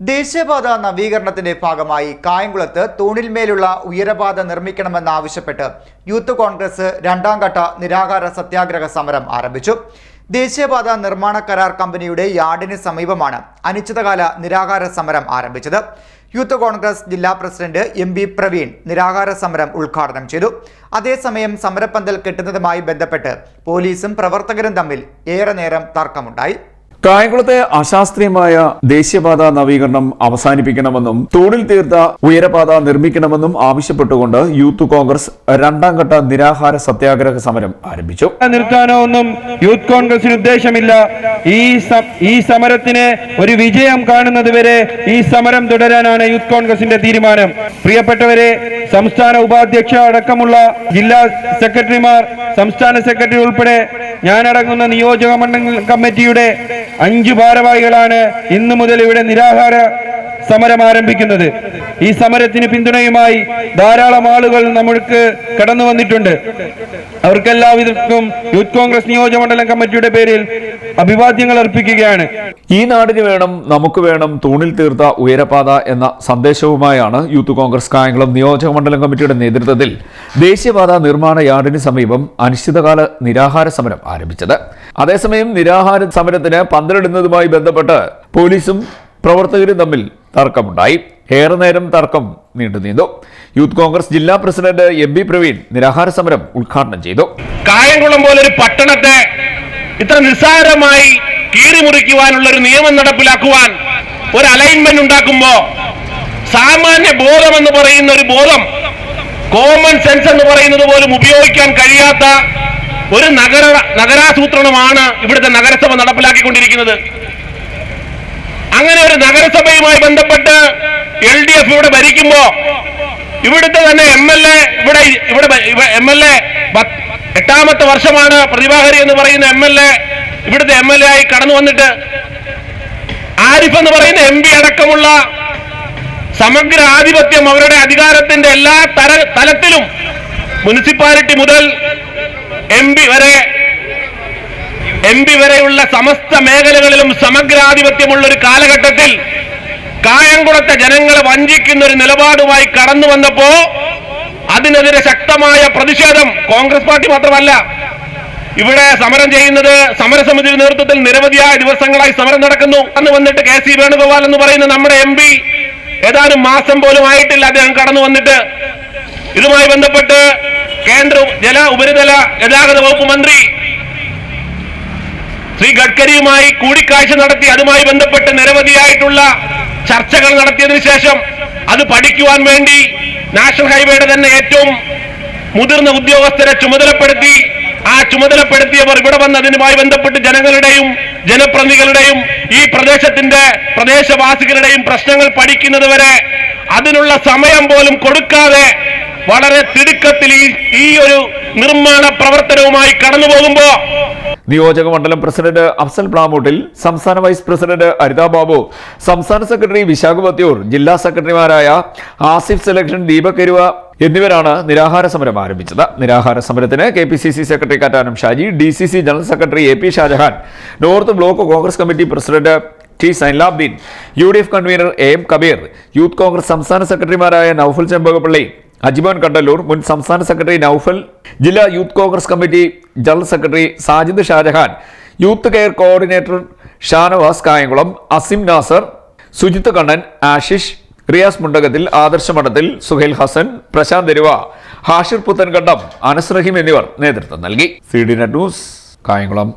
ദേശീയപാത നവീകരണത്തിന്റെ ഭാഗമായി കായംകുളത്ത് തൂണിൽമേലുള്ള ഉയരപാത നിർമ്മിക്കണമെന്നാവശ്യപ്പെട്ട് യൂത്ത് കോൺഗ്രസ് രണ്ടാം ഘട്ട നിരാഹാര സത്യാഗ്രഹ സമരം ആരംഭിച്ചു. ദേശീയപാത നിർമ്മാണ കരാർ കമ്പനിയുടെ യാർഡിന് സമീപമാണ് അനിശ്ചിതകാല നിരാഹാര സമരം ആരംഭിച്ചത്. യൂത്ത് കോൺഗ്രസ് ജില്ലാ പ്രസിഡന്റ് എം ബി പ്രവീൺ നിരാഹാര സമരം ഉദ്ഘാടനം ചെയ്തു. അതേസമയം സമരപ്പന്തൽ കെട്ടുന്നതുമായി ബന്ധപ്പെട്ട് പോലീസും പ്രവർത്തകരും തമ്മിൽ ഏറെ നേരം തർക്കമുണ്ടായി. കായംകുളത്തെ അശാസ്ത്രീയമായ ദേശീയപാത നവീകരണം അവസാനിപ്പിക്കണമെന്നും തോടിൽ തീർത്ത ഉയരപാത നിർമ്മിക്കണമെന്നും ആവശ്യപ്പെട്ടുകൊണ്ട് യൂത്ത് കോൺഗ്രസ് രണ്ടാം ഘട്ട നിരാഹാര സത്യാഗ്രഹ സമരം ആരംഭിച്ചു. നിർത്താനോ ഒന്നും യൂത്ത് കോൺഗ്രസിന് ഉദ്ദേശമില്ല. ഈ ഈ സമരത്തിന് ഒരു വിജയം കാണുന്നത് വരെ ഈ സമരം തുടരാനാണ് യൂത്ത് കോൺഗ്രസിന്റെ തീരുമാനം. പ്രിയപ്പെട്ടവരെ സംസ്ഥാന ഉപാധ്യക്ഷ അടക്കമുള്ള ജില്ലാ സെക്രട്ടറിമാർ സംസ്ഥാന സെക്രട്ടറി ഉൾപ്പെടെ ഞാനടങ്ങുന്ന നിയോജക മണ്ഡല കമ്മിറ്റിയുടെ അഞ്ചു ഭാരവാഹികളാണ് ഇന്നു മുതൽ ഇവിടെ നിരാഹാര സമരം ആരംഭിക്കുന്നത്. ഈ സമരത്തിന് പിന്തുണയുമായി ധാരാളം ആളുകൾ നമ്മൾക്ക് കടന്നു വന്നിട്ടുണ്ട്. അവർക്കെല്ലാവർക്കും യൂത്ത് കോൺഗ്രസ് നിയോജകമണ്ഡലം കമ്മിറ്റിയുടെ പേരിൽ അഭിവാദ്യങ്ങൾ അർപ്പിക്കുകയാണ്. ഈ നാടിന് വേണം നമുക്ക് വേണം തൂണിൽ തീർത്ത ഉയരപാത എന്ന സന്ദേശവുമായാണ് യൂത്ത് കോൺഗ്രസ് കായംകുളം നിയോജക മണ്ഡലം കമ്മിറ്റിയുടെ നേതൃത്വത്തിൽ ദേശീയപാത നിർമ്മാണ യാർഡിന് സമീപം അനിശ്ചിതകാല നിരാഹാര സമരം ആരംഭിച്ചത്. അതേസമയം നിരാഹാര സമരത്തിന് പന്തലിടുന്നതുമായി ബന്ധപ്പെട്ട് പോലീസും പ്രവർത്തകരും തമ്മിൽ തർക്കമുണ്ടായി. ഏറെ നേരം തർക്കം നീണ്ടു നീന്തു യൂത്ത് കോൺഗ്രസ് ജില്ലാ പ്രസിഡന്റ് എം ബി പ്രവീൺ നിരാഹാര സമരം ഉദ്ഘാടനം ചെയ്തു. കായംകുളം ഒരു പട്ടണത്തെ ഇത്ര നിസ്സാരമായി കീറിമുറിക്കുവാനുള്ള ഒരു നിയമം നടപ്പിലാക്കുവാൻ ഒരു അലൈൻമെന്റ് ഉണ്ടാക്കുമ്പോ സാമാന്യ ബോധം എന്ന് പറയുന്ന ഒരു ബോധം കോമൺ സെൻസ് എന്ന് പറയുന്നത് പോലും ഉപയോഗിക്കാൻ കഴിയാത്ത ഒരു നഗര നഗരാസൂത്രണമാണ് ഇവിടുത്തെ നഗരസഭ നടപ്പിലാക്കിക്കൊണ്ടിരിക്കുന്നത്. അങ്ങനെ ഒരു നഗരസഭയുമായി ബന്ധപ്പെട്ട് എൽ ഡി എഫ് ഇവിടെ ഭരിക്കുമ്പോ ഇവിടുത്തെ തന്നെ എം എൽ എ ഇവിടെ ഇവിടെ എം എൽ എ എട്ടാമത്തെ വർഷമാണ് പ്രതിഭാഹരി എന്ന് പറയുന്ന എം എൽ എ ഇവിടുത്തെ എം എൽ എ ആയി കടന്നു വന്നിട്ട് ആരിഫ് എന്ന് പറയുന്ന എം പി അടക്കമുള്ള സമഗ്ര ആധിപത്യം അവരുടെ അധികാരത്തിന്റെ എല്ലാ തല തലത്തിലും മുനിസിപ്പാലിറ്റി മുതൽ എം പി വരെ എം പി വരെയുള്ള സമസ്ത മേഖലകളിലും സമഗ്രാധിപത്യമുള്ള ഒരു കാലഘട്ടത്തിൽ കായംകുളത്തെ ജനങ്ങളെ വഞ്ചിക്കുന്ന ഒരു നിലപാടുമായി കടന്നു വന്നപ്പോ അതിനെതിരെ ശക്തമായ പ്രതിഷേധം കോൺഗ്രസ് പാർട്ടി മാത്രമല്ല. ഇവിടെ സമരം ചെയ്യുന്നത് സമരസമിതിയുടെ നേതൃത്വത്തിൽ നിരവധിയായ ദിവസങ്ങളായി സമരം നടക്കുന്നു. അന്ന് വന്നിട്ട് കെ സി വേണുഗോപാൽ എന്ന് പറയുന്ന നമ്മുടെ എം പി ഏതാനും മാസം പോലും ആയിട്ടില്ല അദ്ദേഹം കടന്നു വന്നിട്ട്. ഇതുമായി ബന്ധപ്പെട്ട് കേന്ദ്ര ജല ഉപരിതല ഗതാഗത വകുപ്പ് മന്ത്രി ശ്രീ ഗഡ്കരിയുമായി കൂടിക്കാഴ്ച നടത്തി അതുമായി ബന്ധപ്പെട്ട് നിരവധിയായിട്ടുള്ള ചർച്ചകൾ നടത്തിയതിനു ശേഷം അത് പഠിക്കുവാൻ വേണ്ടി നാഷണൽ ഹൈവേയുടെ തന്നെ ഏറ്റവും മുതിർന്ന ഉദ്യോഗസ്ഥരെ ചുമതലപ്പെടുത്തി ആ ചുമതലപ്പെടുത്തിയവർ ഇവിടെ വന്ന് അതിനുമായി ബന്ധപ്പെട്ട് ജനങ്ങളുടെയും ജനപ്രതിനിധികളുടെയും ഈ പ്രദേശത്തിന്റെ പ്രദേശവാസികളുടെയും പ്രശ്നങ്ങൾ പഠിക്കുന്നത് വരെ അതിനുള്ള സമയം പോലും കൊടുക്കാതെ വളരെ തിടുക്കത്തിൽ ഈ ഒരു നിർമ്മാണ പ്രവർത്തനവുമായി കടന്നു പോകുമ്പോ നിയോജക മണ്ഡലം പ്രസിഡന്റ് അഫ്സൽ പ്ലാമൂട്ടിൽ സംസ്ഥാന വൈസ് പ്രസിഡന്റ് അരിതാ ബാബു സംസ്ഥാന സെക്രട്ടറി വിശാഖ് ജില്ലാ സെക്രട്ടറിമാരായ ആസിഫ് സെലക്ഷൻ ദീപക് കരുവ എന്നിവരാണ് നിരാഹാര സമരം ആരംഭിച്ചത്. നിരാഹാര സമരത്തിന് K P C C secretary Kattanam Shaji D C C general secretary A P Shajahan north block Congress committee president T Zainulabdeen U D F convener A M Kabeer youth Congress സംസ്ഥാന സെക്രട്ടറിമാരായ നൌഫൽ ചെമ്പകപ്പള്ളി അജിബോൻ കണ്ടല്ലൂർ മുൻ സംസ്ഥാന secretary Noufal ജില്ലാ youth Congress committee general secretary Sajid Shajahan youth care coordinator Shanavas Kayamkulam Asim Nasar Sujith Kannan Ashish Riyas Mundakathil Adarsh Madathil Suhail Hasan Prashant Eruva Hashir Puthenkandam Anas റഹീം എന്നിവർ നേതൃത്വം നൽകി. C D net news Kayamkulam.